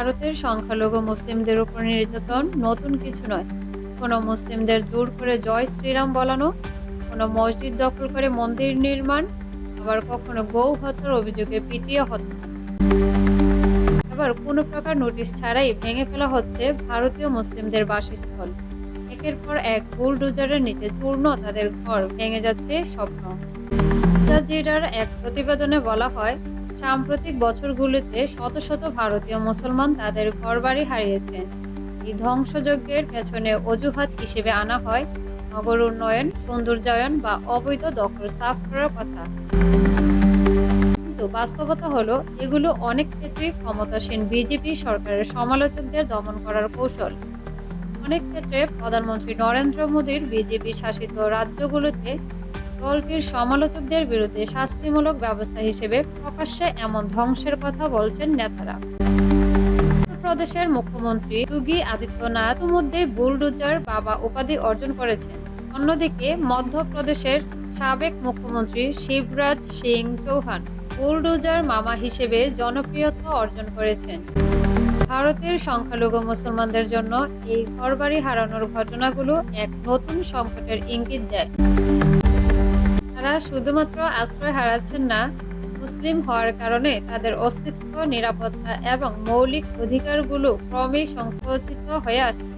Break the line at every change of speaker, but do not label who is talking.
ভারতের সংখ্যালঘু মুসলিমদের উপর নির্যাতন নতুন কিছু নয়। কোনো মুসলিমদের জোর করে জয় শ্রীরাম বলানো, কোনো মসজিদ দখল করে মন্দির নির্মাণ, আবার কখনো গৌ হত্যার অভিযোগে পিটিয়ে হত্যা। আবার কোনো প্রকার নোটিশ ছাড়াই ভেঙে ফেলা হচ্ছে ভারতীয় মুসলিমদের বাসস্থল। একের পর এক বুলডোজারের নিচে চূর্ণ তাদের ঘর ভেঙে যাচ্ছে স্বপ্ন। এক প্রতিবেদনে বলা হয় সাম্প্রতিক বছরগুলিতে শত শত ভারতীয় মুসলমান তাদের ঘরবাড়ি হারিয়েছেন এই ধ্বংসযজ্ঞের পেছনে অজুহাত হিসেবে আনা হয় নগর উন্নয়ন, সৌন্দর্যায়ন বা অবৈধ দখল সাফ করার কথা। কিন্তু বাস্তবতা হলো, এগুলো অনেক ক্ষেত্রেই ক্ষমতাসীন বিজেপি সরকারের সমালোচকদের দমন করার কৌশল। অনেক ক্ষেত্রে প্রধানমন্ত্রী নরেন্দ্র মোদীর বিজেপি শাসিত রাজ্যগুলোতে দলটির সমালোচকদের বিরুদ্ধে শাস্তিমূলক ব্যবস্থা হিসেবে প্রকাশ্যে এমন ধ্বংসের কথা বলছেন নেতারা। উত্তরপ্রদেশের মুখ্যমন্ত্রী যোগী আদিত্যনাথ ইতিমধ্যে বুলডোজার বাবা উপাধি অর্জন করেছেন। অন্যদিকে মধ্যপ্রদেশের সাবেক মুখ্যমন্ত্রী শিবরাজ সিং চৌহান বুলডোজার মামা হিসেবে জনপ্রিয়তা অর্জন করেছেন। ভারতের সংখ্যালঘু মুসলমানদের জন্য এই ঘরবাড়ি হারানোর ঘটনাগুলো এক নতুন সংকটের ইঙ্গিত দেয়। তারা শুধুমাত্র আশ্রয় হারাচ্ছেন না, মুসলিম হওয়ার কারণে তাদের অস্তিত্ব, নিরাপত্তা এবং মৌলিক অধিকারগুলো ক্রমেই সংকুচিত হয়ে আসছে।